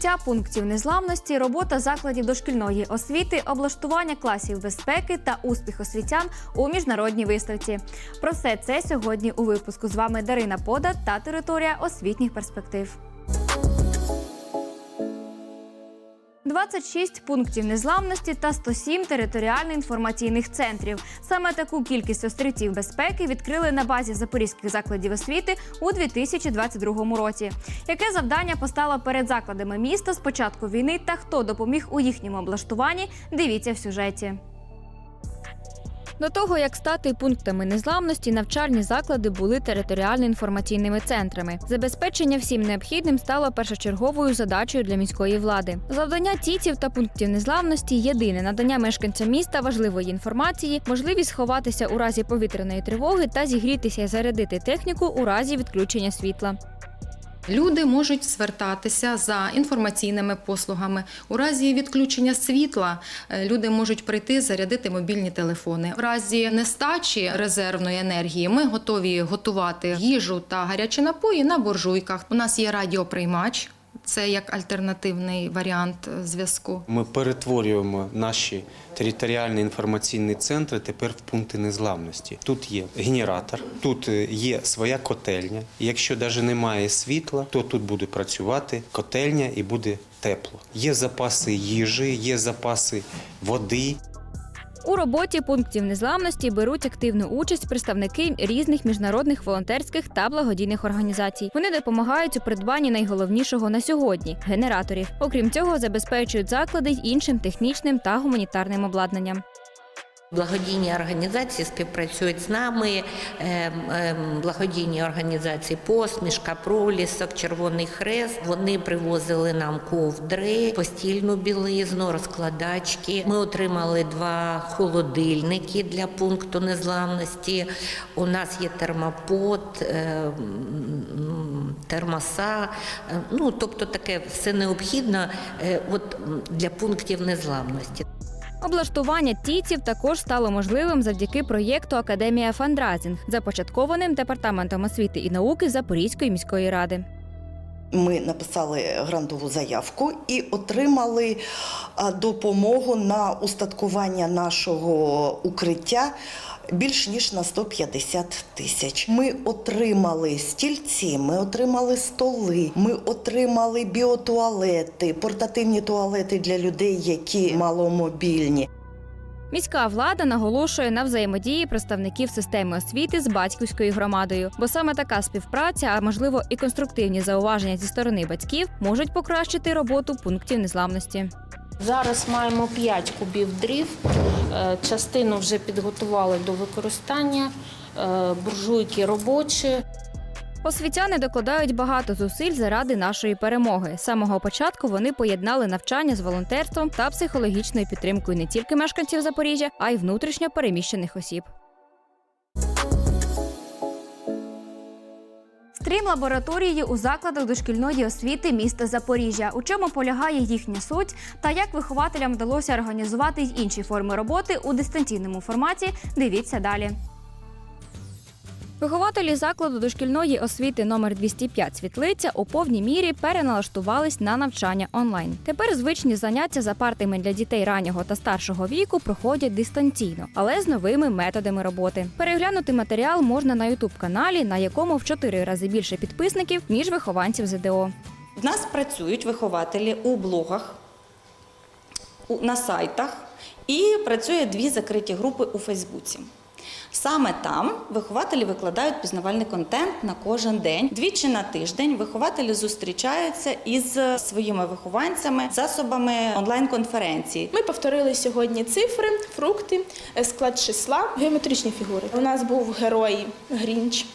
Відкриття пунктів незламності, робота закладів дошкільної освіти, облаштування класів безпеки та успіх освітян у міжнародній виставці. Про все це сьогодні у випуску. З вами Дарина Пода та територія освітніх перспектив. 26 пунктів незламності та 107 територіально-інформаційних центрів. Саме таку кількість острівців безпеки відкрили на базі запорізьких закладів освіти у 2022 році. Яке завдання постало перед закладами міста з початку війни та хто допоміг у їхньому облаштуванні? Дивіться в сюжеті. До того як стати пунктами незламності, навчальні заклади були територіально-інформаційними центрами. Забезпечення всім необхідним стало першочерговою задачею для міської влади. Завдання ТІЦів та пунктів незламності єдине надання мешканцям міста важливої інформації, можливість сховатися у разі повітряної тривоги та зігрітися і зарядити техніку у разі відключення світла. Люди можуть звертатися за інформаційними послугами. У разі відключення світла е, люди можуть прийти зарядити мобільні телефони. В разі нестачі резервної енергії ми готові готувати їжу та гарячі напої на буржуйках. У нас є радіоприймач. Це як альтернативний варіант е, зв'язку. Ми перетворюємо наші територіальні інформаційні центри тепер в пункти незламності. Тут є генератор, тут е, є своя котельня. Якщо навіть немає світла, то тут буде працювати котельня і буде тепло. Є запаси їжі, є запаси води. У роботі пунктів незламності беруть активну участь представники різних міжнародних волонтерських та благодійних організацій. Вони допомагають у придбанні найголовнішого на сьогодні генераторів. Окрім цього, забезпечують заклади й іншим технічним та гуманітарним обладнанням. Благодійні організації співпрацюють з нами. ем, ем, Благодійні організації Посмішка, Пролісок, Червоний Хрест. Вони привозили нам ковдри, постільну білизну, розкладачки. Ми отримали два холодильники для пункту незламності. У нас є термопод, ем, термоса. Ну тобто таке все необхідне е, от для пунктів незламності. Облаштування тіців також стало можливим завдяки проєкту Академія Фандразінг, започаткованим департаментом освіти і науки Запорізької міської ради. Ми написали грантову заявку і отримали допомогу на устаткування нашого укриття більш ніж на 150 тисяч. Ми отримали стільці, ми отримали столи, ми отримали біотуалети, портативні туалети для людей, які маломобільні. Міська влада наголошує на взаємодії представників системи освіти з батьківською громадою, бо саме така співпраця, а можливо і конструктивні зауваження зі сторони батьків, можуть покращити роботу пунктів незламності. Зараз маємо 5 кубів дрів. Е, Частину вже підготували до використання. Е, Буржуйки робочі. Освітяни докладають багато зусиль заради нашої перемоги. З самого початку вони поєднали навчання з волонтерством та психологічною підтримкою не тільки мешканців Запоріжжя, а й внутрішньо переміщених осіб. Стрім лабораторії у закладах дошкільної освіти міста Запоріжжя. У чому полягає їхня суть та як вихователям вдалося організувати й інші форми роботи у дистанційному форматі. Дивіться далі. Вихователі закладу дошкільної освіти номер 205 Світлиця у повній мірі переналаштувались на навчання онлайн. Тепер звичні заняття за партами для дітей раннього та старшого віку проходять дистанційно, але з новими методами роботи. Переглянути матеріал можна на ютуб каналі, на якому в чотири рази більше підписників ніж вихованців ЗДО. В нас працюють вихователі у блогах, на сайтах і працює дві закриті групи у Фейсбуці. Саме там вихователі викладають пізнавальний контент на кожен день. Двічі на тиждень вихователі зустрічаються із своїми вихованцями засобами онлайн-конференції. Ми повторили сьогодні цифри, фрукти, е, склад числа, геометричні фігури. У нас був герой Грінч.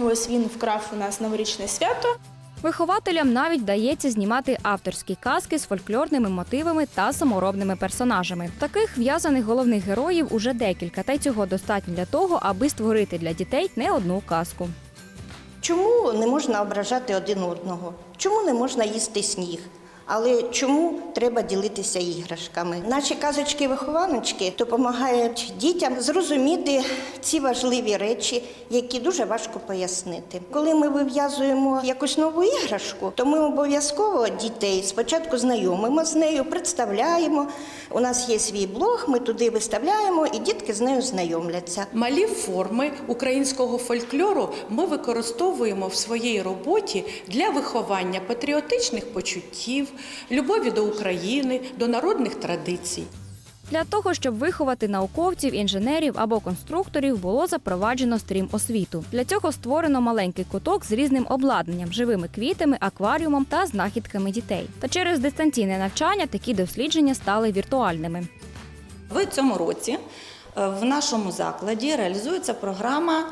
Ось він вкрав у нас новорічне свято. Вихователям навіть вдається знімати авторські казки з фольклорними мотивами та саморобними персонажами. Таких в'язаних головних героїв уже декілька, та й цього достатньо для того, аби створити для дітей не одну казку. Чому не можна ображати один одного? Чому не можна їсти сніг? Але чому треба ділитися іграшками? Наші казочки-вихованочки допомагають дітям зрозуміти ці важливі речі, які дуже важко пояснити. Коли ми вив'язуємо якусь нову іграшку, то ми обов'язково дітей спочатку знайомимо з нею, представляємо. У нас є свій блог, ми туди виставляємо, і дітки з нею знайомляться. Малі форми українського фольклору ми використовуємо в своїй роботі для виховання патріотичних почуттів, любові до України, до народних традицій. Для того, щоб виховати науковців, інженерів або конструкторів, було запроваджено стрім освіту. Для цього створено маленький куток з різним обладнанням, живими квітами, акваріумом та знахідками дітей. Та через дистанційне навчання такі дослідження стали віртуальними. В цьому році е, в нашому закладі реалізується програма.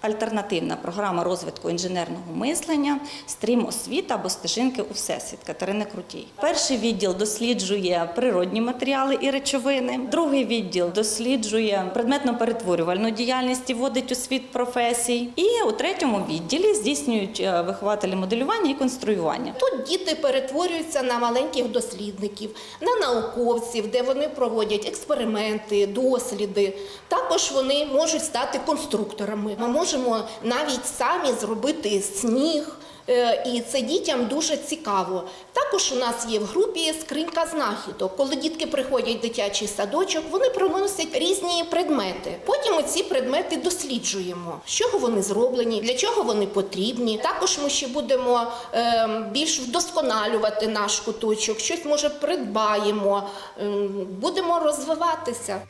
Альтернативна програма розвитку інженерного мислення стрім освіта або стежинки у всесвіт Катерини Крутій. Перший відділ досліджує природні матеріали і речовини. Другий відділ досліджує предметно-перетворювальну діяльність і вводить у світ професій. І у третьому відділі здійснюють е, вихователі моделювання і конструювання. Тут діти перетворюються на маленьких дослідників, на науковців, де вони проводять експерименти, досліди. Також вони можуть стати конструкторами. Можемо навіть самі зробити сніг. е, І це дітям дуже цікаво. Також у нас є в групі скринька знахідок. Коли дітки приходять в дитячий садочок, вони приносять різні предмети. Потім ці предмети досліджуємо, з чого вони зроблені, для чого вони потрібні. Також ми ще будемо е, більш вдосконалювати наш куточок, щось може придбаємо, ем, будемо розвиватися.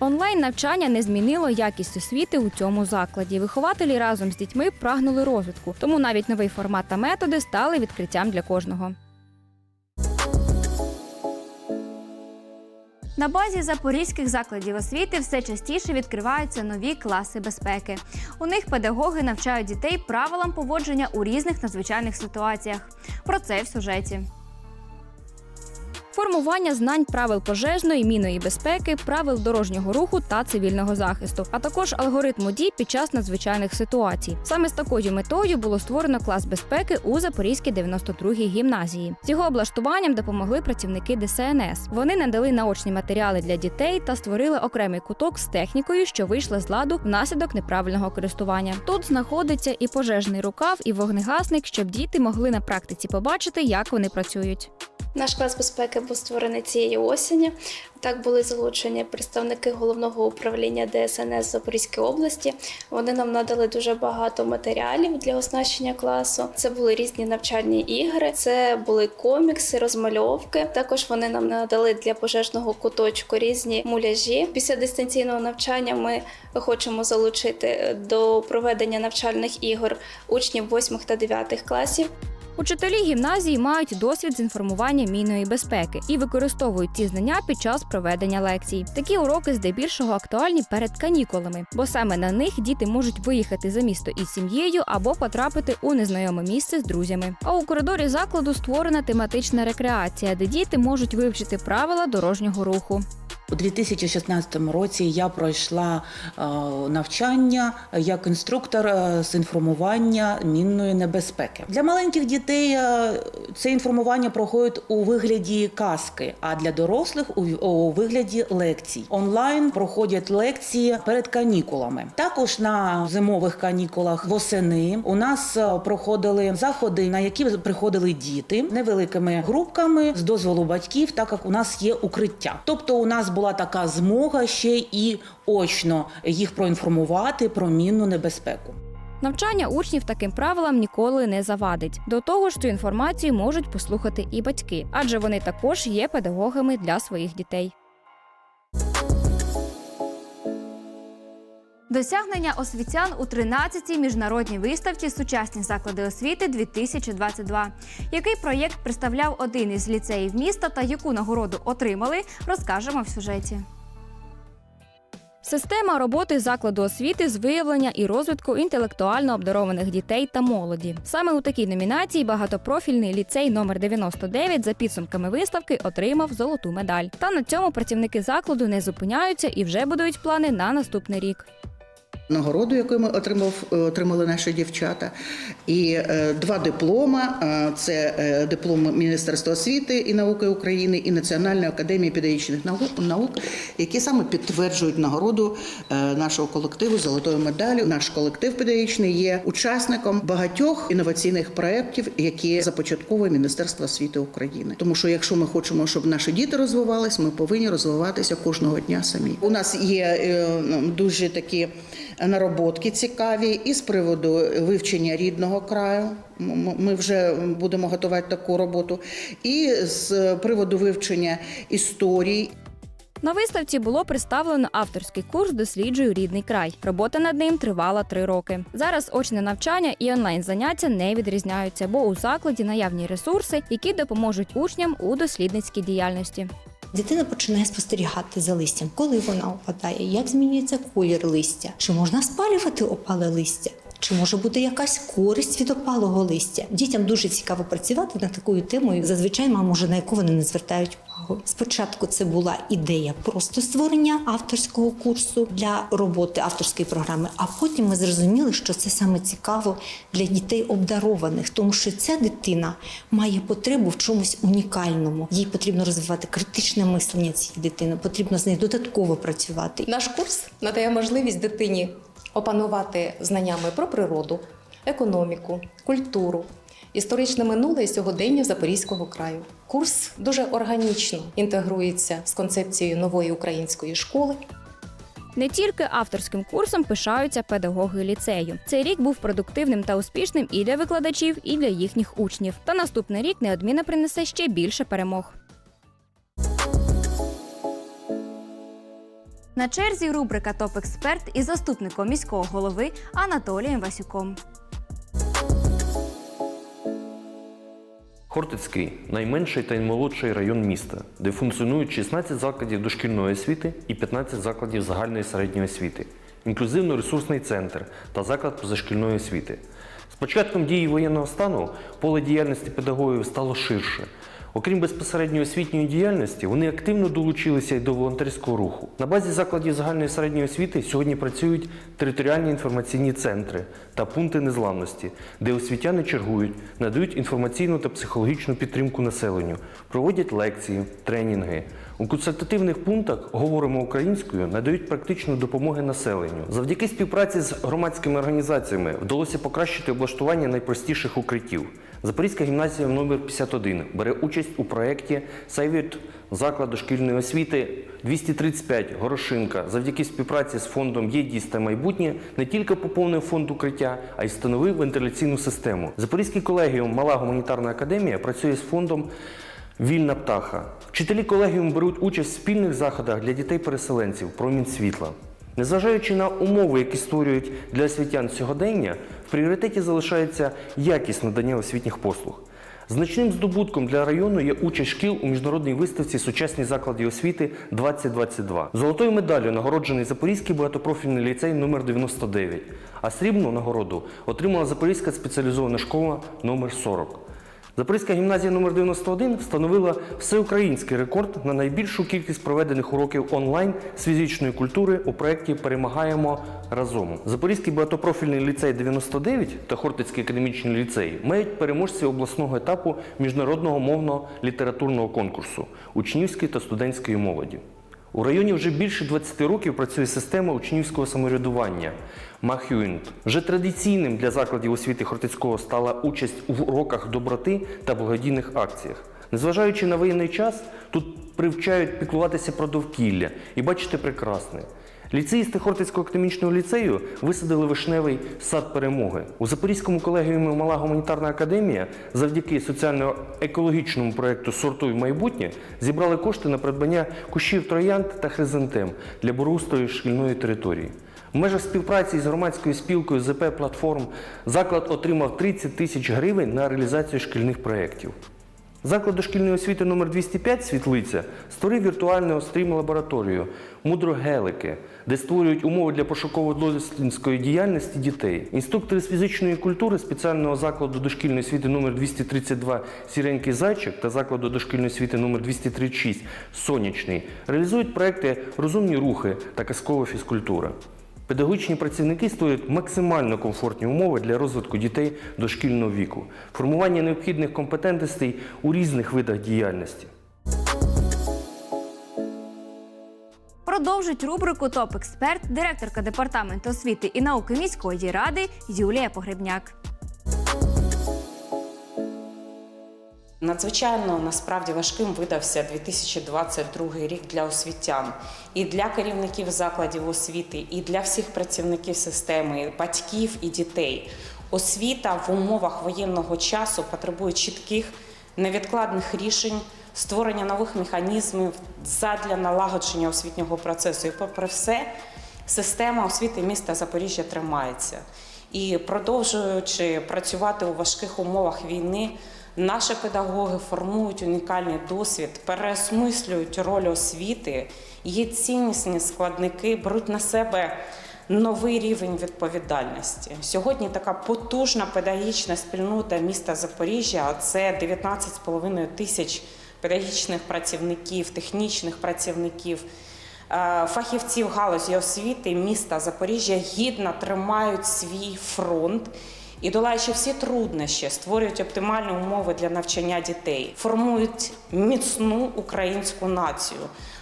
Онлайн навчання не змінило якість освіти у цьому закладі. Вихователі разом з дітьми прагнули розвитку, тому навіть новий формат та методи стали відкриттям для кожного. На базі запорізьких закладів освіти все частіше відкриваються нові класи безпеки. У них педагоги навчають дітей правилам поводження у різних надзвичайних ситуаціях. Про це в сюжеті. Формування знань правил пожежної, мінної безпеки, правил дорожнього руху та цивільного захисту, а також алгоритму дій під час надзвичайних ситуацій. Саме з такою метою було створено клас безпеки у Запорізькій 92-й гімназії. З його облаштуванням допомогли працівники ДСНС. Вони надали наочні матеріали для дітей та створили окремий куток з технікою, що вийшла з ладу внаслідок неправильного користування. Тут знаходиться і пожежний рукав, і вогнегасник, щоб діти могли на практиці побачити, як вони працюють. Наш клас безпеки був створений цієї осені. Так були залучені представники головного управління ДСНС Запорізької області. Вони нам надали дуже багато матеріалів для оснащення класу. Це були різні навчальні ігри, це були комікси, розмальовки. Також вони нам надали для пожежного куточку різні муляжі. Після дистанційного навчання ми хочемо залучити до проведення навчальних ігор учнів 8 та 9 класів. Учителі гімназії мають досвід з інформування мінної безпеки і використовують ці знання під час проведення лекцій. Такі уроки здебільшого актуальні перед канікулами, бо саме на них діти можуть виїхати за місто із сім'єю або потрапити у незнайоме місце з друзями. А у коридорі закладу створена тематична рекреація, де діти можуть вивчити правила дорожнього руху. У 2016 році я пройшла е, навчання як інструктор е, з інформування мінної небезпеки. Для маленьких дітей е, це інформування проходить у вигляді казки, а для дорослих у, вигляді лекцій. Онлайн проходять лекції перед канікулами. Також на зимових канікулах восени у нас проходили заходи, на які приходили діти невеликими групками з дозволу батьків, так як у нас є укриття. Тобто, у нас була така змога ще і очно їх проінформувати про мінну небезпеку. Навчання учнів таким правилам ніколи не завадить. До того ж, цю інформацію можуть послухати і батьки, адже вони також є педагогами для своїх дітей. Досягнення освітян у 13-й міжнародній виставці Сучасні заклади освіти 2022 Який проєкт представляв один із ліцеїв міста та яку нагороду отримали, розкажемо в сюжеті. Система роботи закладу освіти з виявлення і розвитку інтелектуально обдарованих дітей та молоді. Саме у такій номінації багатопрофільний ліцей номер 99 за підсумками виставки отримав золоту медаль. Та на цьому працівники закладу не зупиняються і вже будують плани на наступний рік. Нагороду, яку ми отримав, отримали наші дівчата, і е, два диплома: Е, це е, диплом Міністерства освіти і науки України і Національної академії педагогічних наук, які саме підтверджують нагороду е, нашого колективу золотою медаллю. Наш колектив педагогічний є учасником багатьох інноваційних проєктів, які започатковує Міністерство освіти України. Тому що якщо ми хочемо, щоб наші діти розвивались, ми повинні розвиватися кожного дня самі. У нас є е, дуже такі нароботки цікаві і з приводу вивчення рідного краю. Ми вже будемо готувати таку роботу, і з приводу вивчення історії. На виставці було представлено авторський курс Досліджую рідний край. Робота над ним тривала три роки. Зараз очне навчання і онлайн заняття не відрізняються, бо у закладі наявні ресурси, які допоможуть учням у дослідницькій діяльності. Дитина починає спостерігати за листям, коли вона опадає, як змінюється колір листя, чи можна спалювати опале листя. Чи може бути якась користь від опалого листя? Дітям дуже цікаво працювати над такою темою. Зазвичай мама може на яку вони не звертають увагу. Спочатку це була ідея просто створення авторського курсу для роботи авторської програми. А потім ми зрозуміли, що це саме цікаво для дітей обдарованих, тому що ця дитина має потребу в чомусь унікальному. Їй потрібно розвивати критичне мислення цієї дитини, потрібно з нею додатково працювати. Наш курс надає можливість дитині опанувати знаннями про природу, економіку, культуру, історичне минуле і сьогодення Запорізького краю. Курс дуже органічно інтегрується з концепцією нової української школи. Не тільки авторським курсом пишаються педагоги ліцею. Цей рік був продуктивним та успішним і для викладачів, і для їхніх учнів. Та наступний рік неодмінно принесе ще більше перемог. На черзі рубрика Топ-експерт із заступником міського голови Анатолієм Васюком. Хортицький найменший та наймолодший район міста, де функціонують 16 закладів дошкільної освіти і 15 закладів загальної середньої освіти, інклюзивно-ресурсний центр та заклад позашкільної освіти. З початком дії воєнного стану поле діяльності педагогів стало ширше. Окрім безпосередньої освітньої діяльності, вони активно долучилися й до волонтерського руху. На базі закладів загальної середньої освіти сьогодні працюють територіальні інформаційні центри та пункти незламності, де освітяни чергують, надають інформаційну та психологічну підтримку населенню, проводять лекції, тренінги. У консультативних пунктах говоримо українською, надають практичну допомогу населенню. Завдяки співпраці з громадськими організаціями вдалося покращити облаштування найпростіших укриттів. Запорізька гімназія номер 51 бере участь у проєкті «Сейвіт заклад дошкільної освіти 235 Горошинка. Завдяки співпраці з фондом «Єдність та майбутнє не тільки поповнив фонд укриття, а й встановив вентиляційну систему. Запорізький колегіум Мала гуманітарна академія працює з фондом Вільна птаха. Вчителі колегіуму беруть участь в спільних заходах для дітей-переселенців Промінь світла. Незважаючи на умови, які створюють для освітян сьогодення, в пріоритеті залишається якість надання освітніх послуг. Значним здобутком для району є участь шкіл у міжнародній виставці Сучасні заклади освіти 2022. Золотою медаллю нагороджений Запорізький багатопрофільний ліцей номер 99, а срібну нагороду отримала Запорізька спеціалізована школа номер 40. Запорізька гімназія номер 91 встановила всеукраїнський рекорд на найбільшу кількість проведених уроків онлайн з фізичної культури у проєкті Перемагаємо разом. Запорізький багатопрофільний ліцей 99 та Хортицький академічний ліцей мають переможці обласного етапу міжнародного мовно-літературного конкурсу учнівської та студентської молоді. У районі вже більше 20 років працює система учнівського самоврядування Махюнт. Вже традиційним для закладів освіти Хортицького стала участь у уроках доброти та благодійних акціях. Незважаючи на воєнний час, тут привчають піклуватися про довкілля і бачити прекрасне. Ліцеїсти Хортицького академічного ліцею висадили вишневий сад перемоги. У Запорізькому колегіумі Мала гуманітарна академія завдяки соціально-екологічному проєкту Сортуй майбутнє зібрали кошти на придбання кущів троянд та хризантем для бурустрою шкільної території. В межах співпраці з громадською спілкою ЗП Платформ заклад отримав 30 тисяч гривень на реалізацію шкільних проєктів. Заклад дошкільної освіти номер 205 Світлиця створив віртуальну стрім-лабораторію Мудрогелики, де створюють умови для пошуково-дослідницької діяльності дітей. Інструктори з фізичної культури спеціального закладу дошкільної освіти номер 232 Сіренький зайчик та закладу дошкільної освіти номер 236 Сонячний реалізують проекти Розумні рухи та казкова фізкультура. Педагогічні працівники створюють максимально комфортні умови для розвитку дітей дошкільного віку, формування необхідних компетентностей у різних видах діяльності. Продовжить рубрику Топ-експерт директорка департаменту освіти і науки міської ради Юлія Погребняк. Надзвичайно насправді важким видався 2022 рік для освітян і для керівників закладів освіти, і для всіх працівників системи, і батьків і дітей. Освіта в умовах воєнного часу потребує чітких невідкладних рішень, створення нових механізмів задля налагодження освітнього процесу. І попри все, система освіти міста Запоріжжя тримається. І продовжуючи працювати у важких умовах війни, наші педагоги формують унікальний досвід, переосмислюють роль освіти, її ціннісні складники беруть на себе новий рівень відповідальності. Сьогодні така потужна педагогічна спільнота міста Запоріжжя це 19,5 тисяч педагогічних працівників, технічних працівників. Е, Фахівців галузі освіти міста Запоріжжя гідно тримають свій фронт і, долаючи всі труднощі, створюють оптимальні умови для навчання дітей, формують міцну українську націю.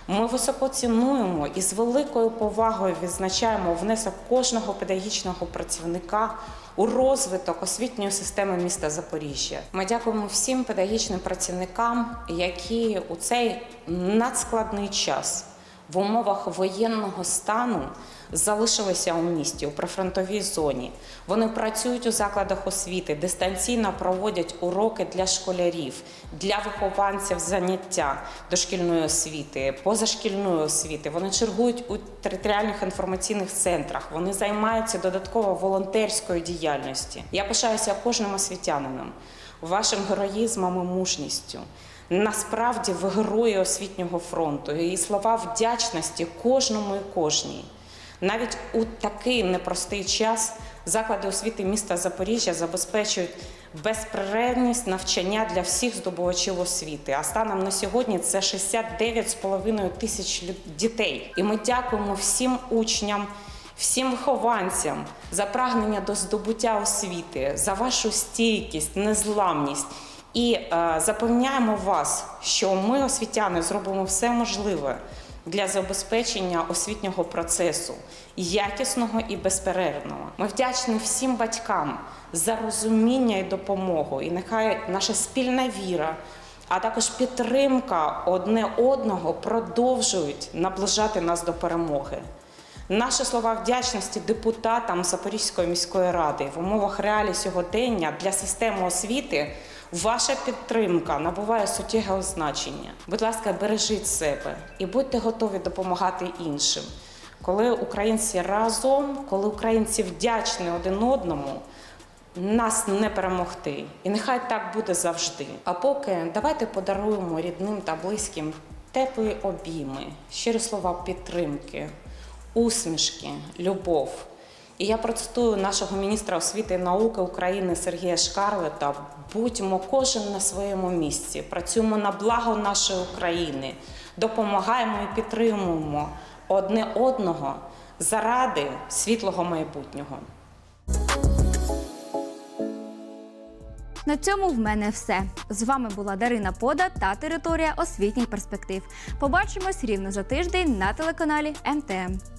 Ми високо цінуємо і з великою повагою відзначаємо внесок кожного педагогічного працівника у розвиток освітньої системи міста Запоріжжя. Ми дякуємо всім педагогічним працівникам, які у цей надскладний час в умовах воєнного стану залишилися у місті у прифронтовій зоні. Вони працюють у закладах освіти, дистанційно проводять уроки для школярів, для вихованців заняття дошкільної освіти, позашкільної освіти. Вони чергують у територіальних інформаційних центрах. Вони займаються додатково волонтерською діяльністю. Я пишаюся кожним освітянином, вашим героїзмом і мужністю. Насправді ви герої освітнього фронту і слова вдячності кожному і кожній. Навіть у такий непростий час заклади освіти міста Запоріжжя забезпечують безперервність навчання для всіх здобувачів освіти. А станом на сьогодні це 69,5 тисяч дітей. І ми дякуємо всім учням. Всім вихованцям за прагнення до здобуття освіти, за вашу стійкість, незламність і е, запевняємо вас, що ми, освітяни, зробимо все можливе для забезпечення освітнього процесу якісного і безперервного. Ми вдячні всім батькам за розуміння і допомогу. І нехай наша спільна віра, а також підтримка одне одного продовжують наближати нас до перемоги. Наші слова вдячності депутатам Запорізької міської ради в умовах реалій сьогодення для системи освіти. Ваша підтримка набуває суттєвого значення. Будь ласка, бережіть себе і будьте готові допомагати іншим. Коли українці разом, коли українці вдячні один одному, нас не перемогти. І нехай так буде завжди. А поки давайте подаруємо рідним та близьким теплі обійми, щирі слова підтримки, усмішки, любов. І я процитую нашого міністра освіти і науки України Сергія Шкарлета: будьмо кожен на своєму місці, працюємо на благо нашої України, допомагаємо і підтримуємо одне одного заради світлого майбутнього. На цьому в мене все. З вами була Дарина Пода та територія освітніх перспектив. Побачимось рівно за тиждень на телеканалі МТМ.